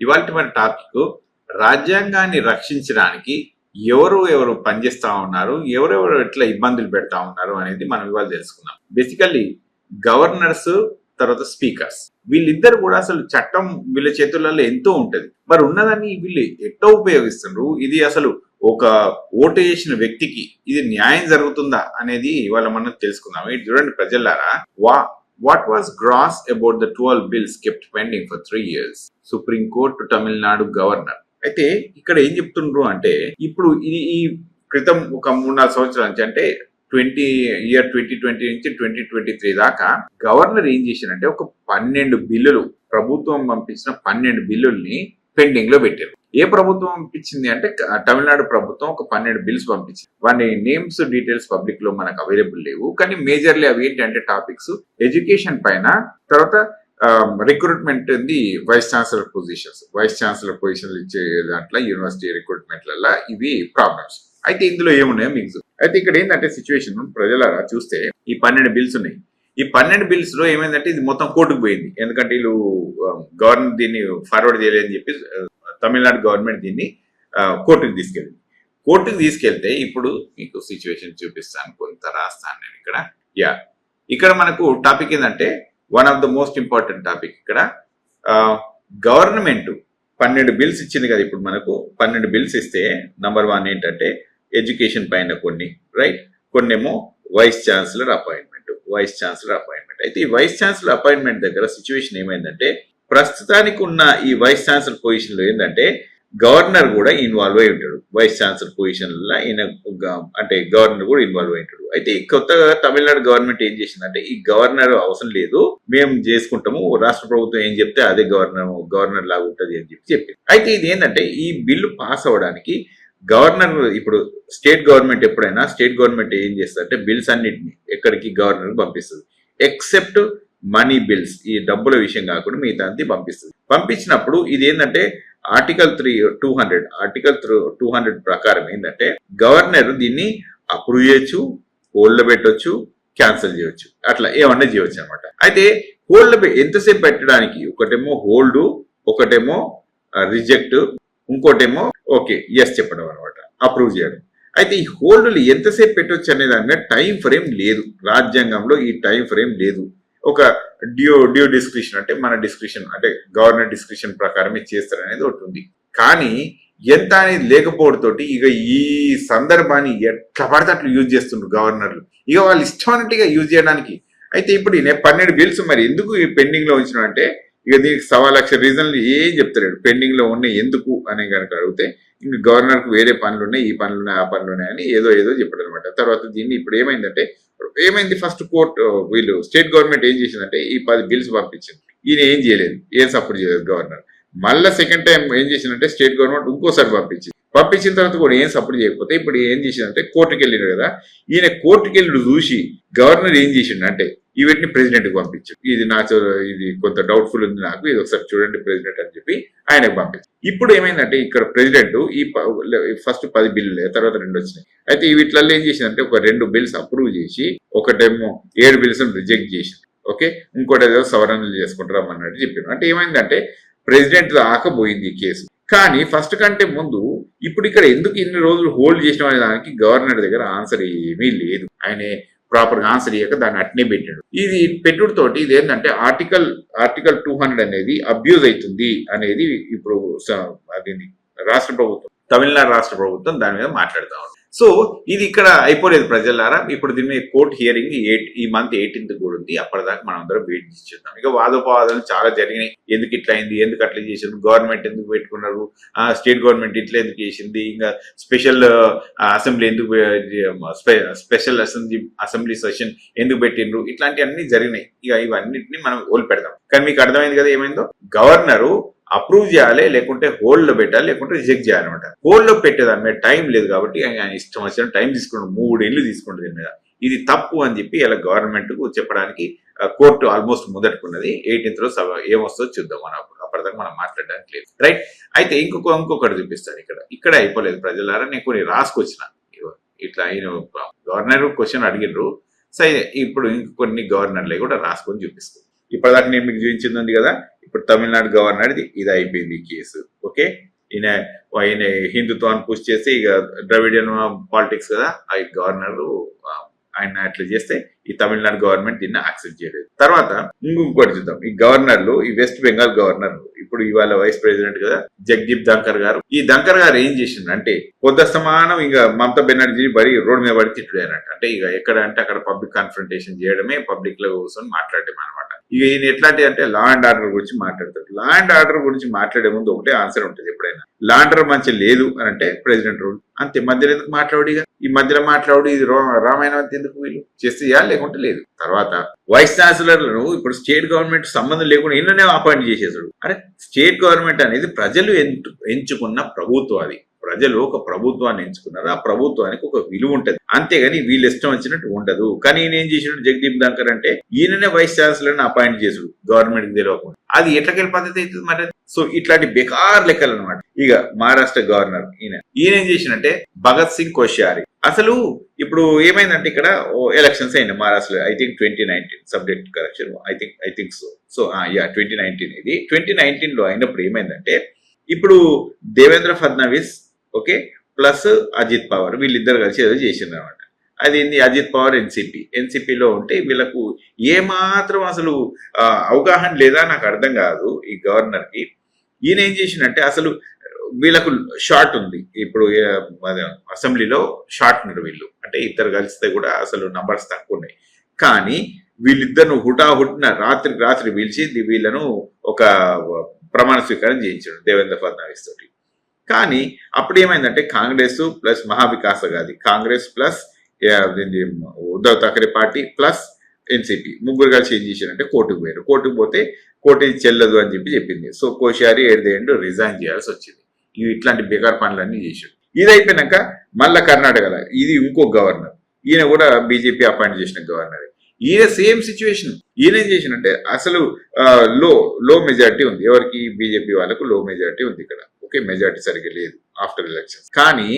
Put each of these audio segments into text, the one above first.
ఇవాళ మన టాపిక్ రాజ్యాంగాన్ని రక్షించడానికి ఎవరు ఎవరు పనిచేస్తా ఉన్నారు ఎవరెవరు ఎట్లా ఇబ్బందులు పెడతా ఉన్నారు అనేది మనం ఇవాళ తెలుసుకుందాం. బేసికల్లీ గవర్నర్స్ తర్వాత స్పీకర్స్ వీళ్ళిద్దరు కూడా అసలు చట్టం వీళ్ళ చేతులలో ఎంతో ఉంటుంది. మరి ఉన్నదాన్ని వీళ్ళు ఎట్లా ఉపయోగిస్తున్నారు ఇది అసలు ఒక ఓటు చేసిన వ్యక్తికి ఇది న్యాయం జరుగుతుందా అనేది ఇవాళ మనం తెలుసుకుందాం. ఇది చూడండి ప్రజలారా వా what was gross about the twelve bills kept pending for three years supreme court Tamil Nadu governor అయితే ఇక్కడ ఏం చెప్తుండ్రు అంటే ఇప్పుడు ఇది ఈ క్రితం ఒక మూడు నాలుగు సంవత్సరాల నుంచి అంటే ట్వంటీ ఇయర్ ట్వంటీ ట్వంటీ నుంచి ట్వంటీ ట్వంటీ త్రీ దాకా గవర్నర్ ఏం చేశారంటే ఒక పన్నెండు బిల్లులు ప్రభుత్వం పంపించిన పన్నెండు బిల్లుల్ని పెండింగ్లో పెట్టారు. ఏ ప్రభుత్వం పంపించింది అంటే తమిళనాడు ప్రభుత్వం ఒక పన్నెండు బిల్స్ పంపించింది. వాటి నేమ్స్ డీటెయిల్స్ పబ్లిక్లో మనకు అవైలబుల్ లేవు. కానీ మేజర్లీ అవి ఏంటంటే టాపిక్స్. ఎడ్యుకేషన్ పైన తర్వాత రిక్రూట్మెంట్ ఉంది vice chancellor positions. Vice chancellor పొజిషన్లు ఇచ్చే దాంట్లో యూనివర్సిటీ రిక్రూట్మెంట్లలో ఇవి ప్రాబ్లమ్స్. అయితే ఇందులో ఏమున్నాయో మీకు అయితే ఇక్కడ ఏంటంటే సిచ్యువేషన్ ప్రజల చూస్తే ఈ పన్నెండు బిల్స్ ఉన్నాయి. ఈ పన్నెండు బిల్స్లో ఏమైందంటే ఇది మొత్తం కోర్టుకు పోయింది. ఎందుకంటే వీళ్ళు గవర్నమెంట్ దీన్ని ఫార్వర్డ్ చేయలేదని చెప్పి తమిళనాడు గవర్నమెంట్ దీన్ని కోర్టుకు తీసుకెళ్ళింది. కోర్టుకు తీసుకెళ్తే ఇప్పుడు మీకు సిచ్యువేషన్ చూపిస్తాను కొంత రాస్తాను నేను ఇక్కడ. యా ఇక్కడ మనకు టాపిక్ ఏంటంటే one of the most important topic ఇక్కడ గవర్నమెంట్ పన్నెండు బిల్స్ ఇచ్చింది కదా ఇప్పుడు మనకు. పన్నెండు బిల్స్ ఇస్తే నంబర్ వన్ ఏంటంటే ఎడ్యుకేషన్ పైన కొన్ని రైట్ కొన్నేమో vice chancellor appoint vice chancellor appointment అయితే ఈ వైస్ ఛాన్సలర్ అపాయింట్మెంట్ దగ్గర సిచ్యువేషన్ ఏమైందంటే ప్రస్తుతానికి ఉన్న ఈ వైస్ ఛాన్సలర్ పొజిషన్లో ఏంటంటే గవర్నర్ కూడా ఇన్వాల్వ్ అయి ఉంటాడు. వైస్ ఛాన్సలర్ పొజిషన్లో ఈయన అంటే గవర్నర్ కూడా ఇన్వాల్వ్ అయి ఉంటాడు. అయితే కొత్తగా తమిళనాడు గవర్నమెంట్ ఏం చేసిందంటే ఈ గవర్నర్ అవసరం లేదు మేము చేసుకుంటాము రాష్ట్ర ప్రభుత్వం ఏం చెప్తే అదే గవర్నర్ గవర్నర్ లాగా ఉంటుంది అని చెప్పి చెప్పింది. అయితే ఇది ఏంటంటే ఈ బిల్లు పాస్ అవ్వడానికి గవర్నర్ ఇప్పుడు స్టేట్ గవర్నమెంట్ ఎప్పుడైనా స్టేట్ గవర్నమెంట్ ఏం చేస్తుందంటే బిల్స్ అన్నిటిని ఎక్కడికి గవర్నర్ పంపిస్తుంది. ఎక్సెప్ట్ మనీ బిల్స్ ఈ డబ్బుల విషయం కాకుండా మిగతా అంతా పంపిస్తుంది. పంపించినప్పుడు ఇది ఏంటంటే article three two hundred article two hundred ప్రకారం ఏంటంటే గవర్నర్ దీన్ని అప్రూవ్ చేయొచ్చు హోల్డ్ పెట్టొచ్చు క్యాన్సిల్ చేయొచ్చు. అట్లా ఏమన్నా చేయొచ్చు అనమాట. అయితే హోల్డ్ ఎంతసేపు పెట్టడానికి ఒకటేమో హోల్డ్ ఒకటేమో రిజెక్ట్ ఇంకోటేమో ఓకే ఎస్ చెప్పడం అనమాట అప్రూవ్ చేయడం. అయితే ఈ హోల్డ్లు ఎంతసేపు పెట్టొచ్చు అనే దాని మీద టైం ఫ్రేమ్ లేదు. రాజ్యాంగంలో ఈ టైం ఫ్రేమ్ లేదు. ఒక డ్యూ డ్యూ డిస్క్రిప్షన్ అంటే మన డిస్క్రిప్షన్ అంటే గవర్నర్ డిస్క్రిప్షన్ ప్రకారమే చేస్తారు అనేది ఒకటి ఉంది. కానీ ఎంత అనేది లేకపోవడంతోటి ఇక ఈ సందర్భాన్ని ఎట్లా పడితే అట్లా యూజ్ చేస్తుండ్రు గవర్నర్లు ఇక వాళ్ళు ఇష్టమైనట్టుగా యూజ్ చేయడానికి. అయితే ఇప్పుడు నేను పన్నెండు బిల్స్ మరి ఎందుకు ఈ పెండింగ్లో ఉంచిన అంటే ఇక దీనికి సవా లక్ష రీజన్లు ఏం చెప్తలేడు. పెండింగ్లో ఉన్నాయి ఎందుకు అని కనుక అడిగితే ఇంక గవర్నర్కు వేరే పనులు ఉన్నాయి ఈ పనులు ఉన్నాయి ఆ పనులు ఉన్నాయి అని ఏదో ఏదో చెప్పాడు అనమాట తర్వాత దీన్ని ఇప్పుడు ఏమైందంటే ఏమైంది ఫస్ట్ కోర్టు వీళ్ళు స్టేట్ గవర్నమెంట్ ఏం చేసిందంటే ఈ పది బిల్స్ పంపించింది. ఈయన ఏం చేయలేదు. ఏం సపోర్ట్ చేయలేదు గవర్నర్ మళ్ళా సెకండ్ టైం ఏం చేసిందంటే స్టేట్ గవర్నమెంట్ ఇంకోసారి పంపించింది. పంపించిన తర్వాత కూడా ఏం సపోర్ట్ చేయకపోతే ఇప్పుడు ఏం చేసిందంటే కోర్టుకు వెళ్ళారు కదా. ఈయన కోర్టుకి వెళ్ళి చూసి గవర్నర్ ఏం చేసిండు అంటే ఈవెంట్ని వీటిని పంపించాడు పంపించు. ఇది నా ఇది కొంత డౌట్ఫుల్ ఉంది నాకు ఇది ఒకసారి చూడండి ప్రెసిడెంట్ అని చెప్పి ఆయనకు పంపించు. ఇప్పుడు ఏమైందంటే ఇక్కడ ప్రెసిడెంట్ ఈ ఫస్ట్ పది బిల్లులే తర్వాత రెండు వచ్చినాయి. అయితే ఈ వీటిలలో ఏం చేసిందంటే ఒక రెండు బిల్స్ అప్రూవ్ చేసి ఒకటేమో ఏడు బిల్స్ రిజెక్ట్ చేసింది ఓకే? ఇంకోటి ఏదో సవరణలు చేసుకుంటారమ్మన్నట్టు చెప్పారు. అంటే ఏమైందంటే ప్రెసిడెంట్ దాకపోయింది ఈ కేసు. కానీ ఫస్ట్ కంటే ముందు ఇప్పుడు ఇక్కడ ఎందుకు ఇన్ని రోజులు హోల్డ్ చేసిన అనే దానికి గవర్నర్ దగ్గర ఆన్సర్ ఏమీ లేదు. ఆయన ప్రాపర్గా ఆన్సర్ ఇయ్యక దాన్ని అట్నే పెట్టాడు. ఇది పెట్టుడు తోటి ఇది ఏంటంటే ఆర్టికల్ ఆర్టికల్ టూ హండ్రెడ్ అనేది అబ్యూజ్ అవుతుంది అనేది ఇప్పుడు అది రాష్ట్ర ప్రభుత్వం. తమిళనాడు రాష్ట్ర ప్రభుత్వం దాని మీద మాట్లాడుతూ సో ఇది ఇక్కడ అయిపోలేదు ప్రజలారా. ఇప్పుడు దీని మీద కోర్ట్ హియరింగ్ ఎయిట్ ఈ మంత్ ఎయిటీన్త్ కూడా ఉంది. అప్పటిదాకా మనం అందరం వెయిట్ చేద్దాం. ఇక వాదోపవాదాలు చాలా జరిగినాయి. ఎందుకు ఇట్లా అయింది? ఎందుకు అట్లా చేసింది గవర్నమెంట్ ఎందుకు పెట్టుకున్నారు? స్టేట్ గవర్నమెంట్ ఇట్లా ఎందుకు చేసింది? ఇంకా స్పెషల్ అసెంబ్లీ ఎందుకు స్పెషల్ అసెంబ్లీ అసెంబ్లీ సెషన్ ఎందుకు పెట్టిండ్రు? ఇట్లాంటివన్నీ జరిగినాయి. ఇక ఇవన్నిటిని మనం ఓల్ కానీ మీకు అర్థమైంది కదా ఏమైందో? గవర్నరు అప్రూవ్ చేయాలి లేకుంటే హోల్డ్లో పెట్టాలి లేకుంటే రిజెక్ట్ చేయాలన్నమాట హోల్డ్లో పెట్టేదాని మీద టైం లేదు కాబట్టి ఆయన ఇష్టం వచ్చిన టైం తీసుకుంటాడు. మూడేళ్ళు తీసుకుంటుంది దీని మీద. ఇది తప్పు అని చెప్పి ఇలా గవర్నమెంట్కు చెప్పడానికి కోర్టు ఆల్మోస్ట్ మొదట్టుకున్నది ఎయిటీన్త్ రోజు సభ ఏమొస్తుందో చూద్దాం. మనం అప్పుడు అప్పటిదాకా మనం మాట్లాడడానికి లేదు. రైట్ అయితే ఇంకొక ఇంకొకటి చూపిస్తాను ఇక్కడ. ఇక్కడ అయిపోలేదు ప్రజలారా. నేను కొన్ని రాసుకొచ్చిన. ఇట్లా ఆయన గవర్నర్ క్వశ్చన్ అడిగిర్రు. సరే ఇప్పుడు ఇంకొన్ని గవర్నర్లే కూడా రాసుకొని చూపిస్తాను ఇప్పటిదాకా నేను మీకు చూపించింది ఉంది కదా ఇప్పుడు తమిళనాడు గవర్నర్ ఇది అయిపోయింది ఈ కేసు ఓకే? ఈయన ఈయన హిందుత్వాన్ని పుష్ చేసి ఇక ద్రవిడియన్ పాలిటిక్స్ కదా ఆ గవర్నర్ ఆయన అట్లా చేస్తే ఈ తమిళనాడు గవర్నమెంట్ దీన్ని యాక్సెప్ట్ చేయలేదు. తర్వాత ఇంకొకటి చూద్దాం. ఈ గవర్నర్లు ఈ వెస్ట్ బెంగాల్ గవర్నర్ ఇప్పుడు ఇవాళ వైస్ ప్రెసిడెంట్ కదా జగదీప్ ధంకర్ గారు ఈ ధంకర్ గారు ఏం చేసిండు అంటే కొద్ది సమానం ఇక మమతా బెనర్జీ బరి రోడ్ మీద పడి తిట్టుడేనట. అంటే ఇక ఎక్కడ అంటే అక్కడ పబ్లిక్ కాన్ఫరంటేషన్ చేయడమే పబ్లిక్లో కూర్చొని మాట్లాడడం అనమాట ఇక ఈయన ఎట్లాంటి అంటే లా అండ్ ఆర్డర్ గురించి మాట్లాడతాడు. లా అండ్ ఆర్డర్ గురించి మాట్లాడే ముందు ఒకటే ఆన్సర్ ఉంటుంది ఎప్పుడైనా. లా ఆర్డర్ మంచి లేదు అని అంటే ప్రెసిడెంట్ రూల్ అంతే మధ్యలో ఎందుకు మాట్లాడు ఈ మధ్యలో మాట్లాడు ఇది రామాయణం ఎందుకు వీళ్ళు? చేస్తే లేకుంటే లేదు. తర్వాత వైస్ ఛాన్సలర్లను ఇప్పుడు స్టేట్ గవర్నమెంట్ సంబంధం లేకుండా ఈయననే అపాయింట్ చేసేసాడు. అరే స్టేట్ గవర్నమెంట్ అనేది ప్రజలు ఎంచుకున్న ప్రభుత్వం అది. ప్రజలు ఒక ప్రభుత్వాన్ని ఎంచుకున్నారు. ఆ ప్రభుత్వానికి ఒక విలువ ఉంటది. అంతేగాని వీళ్ళు ఇష్టం వచ్చినట్టు ఉండదు. కానీ ఈయన ఏం చేసినట్టు జగదీప్ ధంకర్ అంటే ఈయననే వైస్ ఛాన్సలర్ అపాయింట్ చేసుడు గవర్నమెంట్కి తెలియకుండా అది ఎట్లకెళ్ళి పద్ధతి అవుతుంది మరి? సో ఇట్లాంటి బెకార్ లెక్కలు అనమాట ఇక మహారాష్ట్ర గవర్నర్ ఈయన. ఈయన ఏం చేసినంటే భగత్ సింగ్ కోశ్యారి. అసలు ఇప్పుడు ఏమైందంటే ఇక్కడ ఎలక్షన్స్ అయినాయి మహారాష్ట్రలో. I think twenty nineteen subject correction. I think I think so. So yeah twenty nineteen ఇది. ట్వంటీ నైన్టీన్లో అయినప్పుడు ఏమైందంటే ఇప్పుడు దేవేంద్ర ఫడ్నవీస్ ఓకే? ప్లస్ అజిత్ పవార్ వీళ్ళిద్దరు కలిసి ఏదో చేసిండ్రు అనమాట అది ఏంది అజిత్ పవార్ ఎన్సిపి ఎన్సిపిలో ఉంటే వీళ్ళకు ఏమాత్రం అసలు అవగాహన లేదా నాకు అర్థం కాదు ఈ గవర్నర్కి. ఈయన ఏం చేసిందంటే అసలు వీళ్ళకు షార్ట్ ఉంది. ఇప్పుడు అసెంబ్లీలో షార్ట్ ఉన్నారు వీళ్ళు. అంటే ఇద్దరు కలిస్తే కూడా అసలు నంబర్స్ తక్కువ ఉన్నాయి. కానీ వీళ్ళిద్దరు హుటాహుటిన రాత్రి రాత్రి పిలిచి వీళ్ళను ఒక ప్రమాణ స్వీకారం చేయించాడు దేవేంద్ర ఫడ్నవీస్ తోటి. కానీ అప్పుడు ఏమైందంటే Congress plus Mahavikas Aghadi Congress plus Uddhav Thackeray party plus NCP ముగ్గురు కలిసి ఏం చేశారంటే కోర్టుకు పోయారు. కోర్టుకు పోతే కోర్టు చెల్లదు అని చెప్పి చెప్పింది. సో కోశారి ఎట్ రిజైన్ చేయాల్సి వచ్చింది. ఇవి ఇట్లాంటి బేకార్ పనులన్నీ చేశాడు. ఇది అయిపోయినాక మళ్ళా కర్ణాటకలో ఇది ఇంకో గవర్నర్. ఈయన కూడా బీజేపీ అపాయింట్ చేసిన గవర్నర్. ఈయన సేమ్ సిచ్యువేషన్ ఈయన ఏం చేసినంటే అసలు లో లో మెజారిటీ ఉంది. ఎవరికి? బీజేపీ వాళ్ళకు లో మెజారిటీ ఉంది ఇక్కడ. ఓకే మెజారిటీ సరిగ్గా లేదు ఆఫ్టర్ ఎలక్షన్ కానీ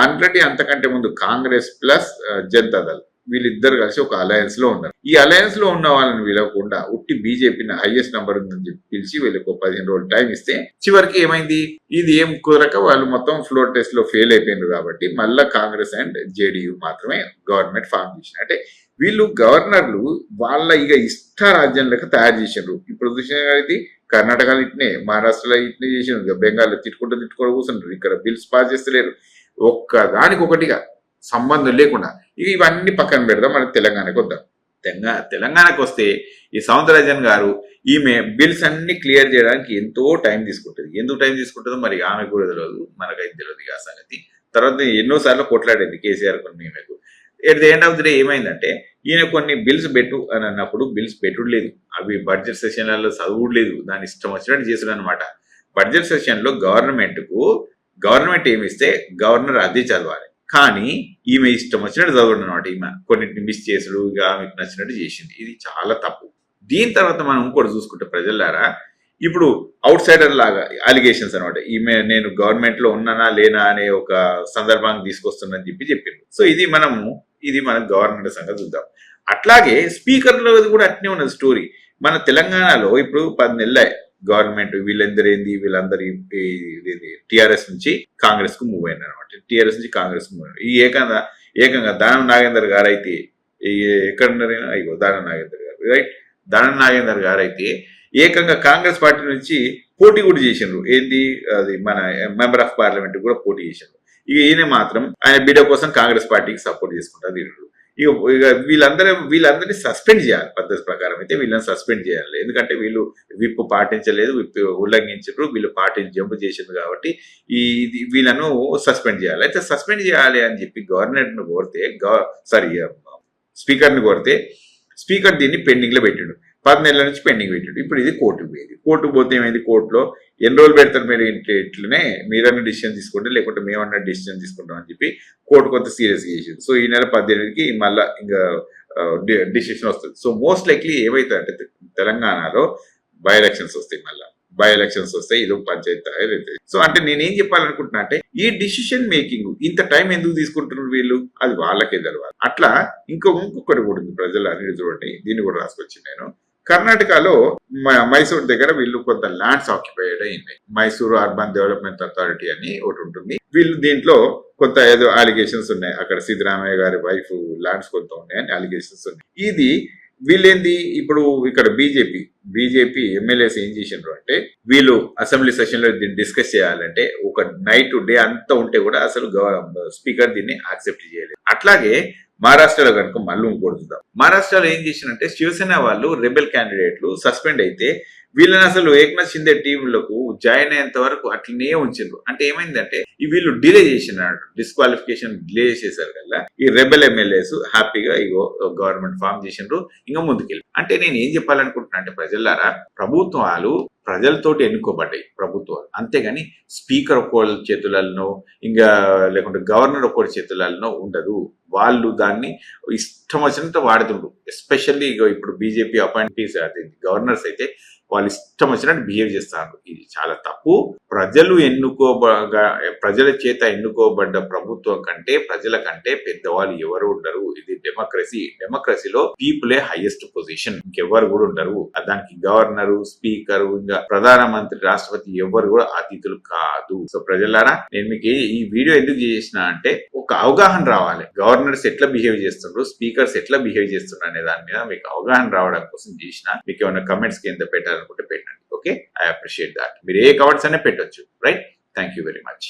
ఆల్రెడీ అంతకంటే ముందు కాంగ్రెస్ ప్లస్ జనతాదళ్ వీళ్ళిద్దరు కలిసి ఒక అలయన్స్లో ఉన్నారు. ఈ అలయన్స్లో ఉన్న వాళ్ళని వీలకుండా ఉట్టి బీజేపీని హైయెస్ట్ నంబర్ ఉందని చెప్పి పిలిచి వీళ్ళకి ఒక పదిహేను రోజులు టైం ఇస్తే చివరికి ఏమైంది? ఇది ఏం కుదరక వాళ్ళు మొత్తం ఫ్లోర్ టెస్ట్లో ఫెయిల్ అయిపోయినారు కాబట్టి మళ్ళా కాంగ్రెస్ అండ్ జేడీయూ మాత్రమే గవర్నమెంట్ ఫామ్ చేసిన అంటే వీళ్ళు గవర్నర్లు వాళ్ళ ఇక ఇష్ట రాజ్యం లెక్క తయారు చేసిండ్రు ఇప్పుడు చూసిన ఇది కర్ణాటకలో ఇట్నే మహారాష్ట్రలో ఇట్నే చేసిండ్రు. ఇక బెంగాల్లో తిట్టుకుంటూ తిట్టుకుంటూ కూర్చుంటారు ఇక్కడ బిల్స్ పాస్ చేస్తలేరు. ఒక్క దానికి సంబంధం లేకుండా ఇక ఇవన్నీ పక్కన పెడదాం మన తెలంగాణకు వద్దాం. తెలంగాణ తెలంగాణకు వస్తే ఈ సౌందరరాజన్ గారు ఈమె బిల్స్ అన్ని క్లియర్ చేయడానికి ఎంతో టైం తీసుకుంటుంది. ఎందుకు టైం తీసుకుంటుందో మరి ఆమె కూడా తెలియదు మనకైతే తెలియదు ఆ సంగతి. తర్వాత ఎన్నోసార్లు కొట్లాడేది కేసీఆర్ కొన్ని ఈమెకు at the end of the day ఏమైందంటే ఈయన కొన్ని బిల్స్ పెట్టు అని అన్నప్పుడు బిల్స్ పెట్టుడు అవి బడ్జెట్ సెషన్లలో చదువుడు లేదు దాని ఇష్టం వచ్చినట్టు చేసాడు అనమాట బడ్జెట్ సెషన్లో గవర్నమెంట్కు గవర్నమెంట్ ఏమి ఇస్తే గవర్నర్ అదే చదవాలి. కానీ ఈమె ఇష్టం వచ్చినట్టు చదవడం అనమాట ఈమె. కొన్నింటిని మిస్ చేసుడు ఇక ఆమెకు నచ్చినట్టు చేసింది. ఇది చాలా తప్పు. దీని తర్వాత మనం ఇంకోటి చూసుకుంటే ప్రజలారా ఇప్పుడు అవుట్ సైడర్ లాగా అలిగేషన్స్ అనమాట ఈమె నేను గవర్నమెంట్లో ఉన్నానా లేనా అనే ఒక సందర్భాన్ని తీసుకొస్తుందని చెప్పి చెప్పింది సో ఇది మనము ఇది మన గవర్నమెంట్ సంగతి చూద్దాం. అట్లాగే స్పీకర్లో కూడా అట్నే ఉన్నది స్టోరీ. మన తెలంగాణలో ఇప్పుడు పది నెలలే గవర్నమెంట్ వీళ్ళందరూ ఏంది వీళ్ళందరూ టిఆర్ఎస్ నుంచి కాంగ్రెస్కు మూవ్ అయినారు అనమాట టిఆర్ఎస్ నుంచి కాంగ్రెస్ మూవ్ అయినారు ఈ ఏకంగా ఏకంగా దానం నాగేందర్ గారు అయితే ఎక్కడ ఉన్నారైనా అయ్యో దానం నాగేందర్ గారు రైట్? దానం నాగేందర్ గారు అయితే ఏకంగా కాంగ్రెస్ పార్టీ నుంచి పోటీ కూడా చేసిండ్రు. ఏంది? అది మన మెంబర్ ఆఫ్ పార్లమెంట్ కూడా పోటీ చేసిండ్రు. ఇక ఈయన మాత్రం ఆయన బిడ్డ కోసం కాంగ్రెస్ పార్టీకి సపోర్ట్ చేసుకుంటారు వీళ్ళు. ఇక ఇక వీళ్ళందరూ వీళ్ళందరినీ సస్పెండ్ చేయాలి పద్ధతి ప్రకారం. అయితే వీళ్ళని సస్పెండ్ చేయాలి. ఎందుకంటే వీళ్ళు విప్ పాటించలేదు విప్ ఉల్లంఘించారు వీళ్ళు పాటించి జంపు చేసింది కాబట్టి ఈ ఇది వీళ్ళను సస్పెండ్ చేయాలి. అయితే సస్పెండ్ చేయాలి అని చెప్పి గవర్నర్ను కోరితే సారీ స్పీకర్ని కోరితే స్పీకర్ దీన్ని పెండింగ్లో పెట్టిండు. పది నుంచి పెండింగ్ పెట్టాడు. ఇప్పుడు ఇది కోర్టు పోయేది. కోర్టు పోతే ఏమైంది? కోర్టులో ఎన్ని రోజులు పెడతారు మీరు ఇట్లనే? మీరన్నా డిసిషన్ తీసుకుంటే లేకుంటే మేమన్నా డిసిషన్ తీసుకుంటాం అని చెప్పి కోర్టు కొంత సీరియస్ చేసింది. సో ఈ నెల పద్దెనిమిదికి మళ్ళా ఇంకా డిసిషన్ వస్తుంది. సో మోస్ట్ లైక్లీ ఏమైతే అంటే తెలంగాణలో బై ఎలక్షన్స్ వస్తాయి మళ్ళా. బై ఎలక్షన్స్ వస్తాయి ఇది పంచాయతీ సో అంటే నేనేం చెప్పాలనుకుంటున్నా అంటే ఈ డిసిషన్ మేకింగ్ ఇంత టైం ఎందుకు తీసుకుంటున్నారు వీళ్ళు? అది వాళ్ళకే తెలవాలి. అట్లా ఇంకో ఇంకొకటి కూడా ఉంది ప్రజలు అనేది చూడండి దీన్ని కూడా రాసుకొచ్చి నేను. కర్ణాటకలో మ- మైసూర్ దగ్గర వీళ్ళు కొంత ల్యాండ్స్ ఆక్యుపైడ్ అయింది మైసూరు అర్బన్ డెవలప్మెంట్ అథారిటీ అని ఒకటి ఉంటుంది. వీళ్ళు దీంట్లో కొంత ఏదో అలిగేషన్స్ ఉన్నాయి. అక్కడ సిద్ధరామయ్య గారి వైఫ్ ల్యాండ్స్ కొంత ఉన్నాయని అలిగేషన్స్ ఉన్నాయి. ఇది వీళ్ళేంది? ఇప్పుడు ఇక్కడ బీజేపీ బీజేపీ ఎమ్మెల్యేస్ ఏం చేసినారు అంటే వీళ్ళు అసెంబ్లీ సెషన్లో దీన్ని డిస్కస్ చేయాలంటే ఒక నైట్ డే అంతా ఉంటే కూడా అసలు స్పీకర్ దీన్ని యాక్సెప్ట్ చేయలేదు. అట్లాగే మహారాష్ట్రలో కనుక మళ్ళీ ఇంకోటి చూద్దాం. మహారాష్ట్రలో ఏం చేసినంటే శివసేన వాళ్ళు రెబెల్ క్యాండిడేట్లు సస్పెండ్ అయితే వీళ్ళని అసలు ఏక్నాథ్ షిందే టీంలకు జాయిన్ అయ్యేంత వరకు అట్లనే ఉంచిండ్రు. అంటే ఏమైందంటే ఈ వీళ్ళు డిలే చేసినారు. డిస్క్వాలిఫికేషన్ డిలే చేసేసారు కదా. ఈ రెబెల్ ఎమ్మెల్యేస్ హ్యాపీగా ఇగో గవర్నమెంట్ ఫామ్ చేసిండ్రు. ఇంకా ముందుకెళ్ళి. అంటే నేను ఏం చెప్పాలనుకుంటున్నా అంటే ప్రజలారా ప్రభుత్వాలు ప్రజలతోటి ఎన్నుకోబడ్డాయి ప్రభుత్వాలు. అంతేగాని స్పీకర్ ఒక్కోళ్ళ చేతులలో ఇంకా లేకుంటే గవర్నర్ ఒక్కోటి చేతులలో ఉండదు. వాళ్ళు దాన్ని ఇష్టం వచ్చినంత వాడుతుండ్రు. ఎస్పెషల్లీ ఇప్పుడు బీజేపీ అపాయింటీస్ అది గవర్నర్స్ అయితే వాళ్ళు ఇష్టం వచ్చినట్టు బిహేవ్ చేస్తారు. ఇది చాలా తప్పు. ప్రజలు ఎన్నుకోబగా ప్రజల చేత ఎన్నుకోబడ్డ ప్రభుత్వం కంటే ప్రజల కంటే పెద్దవాళ్ళు ఎవరు ఉండరు. ఇది డెమోక్రసీ. డెమోక్రసీలో పీపులే హైయెస్ట్ పొజిషన్. ఇంకెవరు కూడా ఉండరు. దానికి గవర్నరు స్పీకర్ ఇంకా ప్రధానమంత్రి రాష్ట్రపతి ఎవరు కూడా అతిథులు కాదు. సో ప్రజలారా నేను మీకు ఈ- వీడియో ఎందుకు చేసిన అంటే ఒక అవగాహన రావాలి. గవర్నర్స్ ఎట్లా బిహేవ్ చేస్తున్నారు స్పీకర్స్ ఎట్లా బిహేవ్ చేస్తున్నారు అనే దాని మీద మీకు అవగాహన రావడం కోసం చేసిన. మీకు ఏమైనా కమెంట్స్ కింద పెట్టాలనుకుంటే పెట్టండి. ఓకే ఐ అప్రిషియేట్ దాట్ మీరు ఏ కమెంట్స్ అయినా పెట్టొచ్చు. Right thank you very much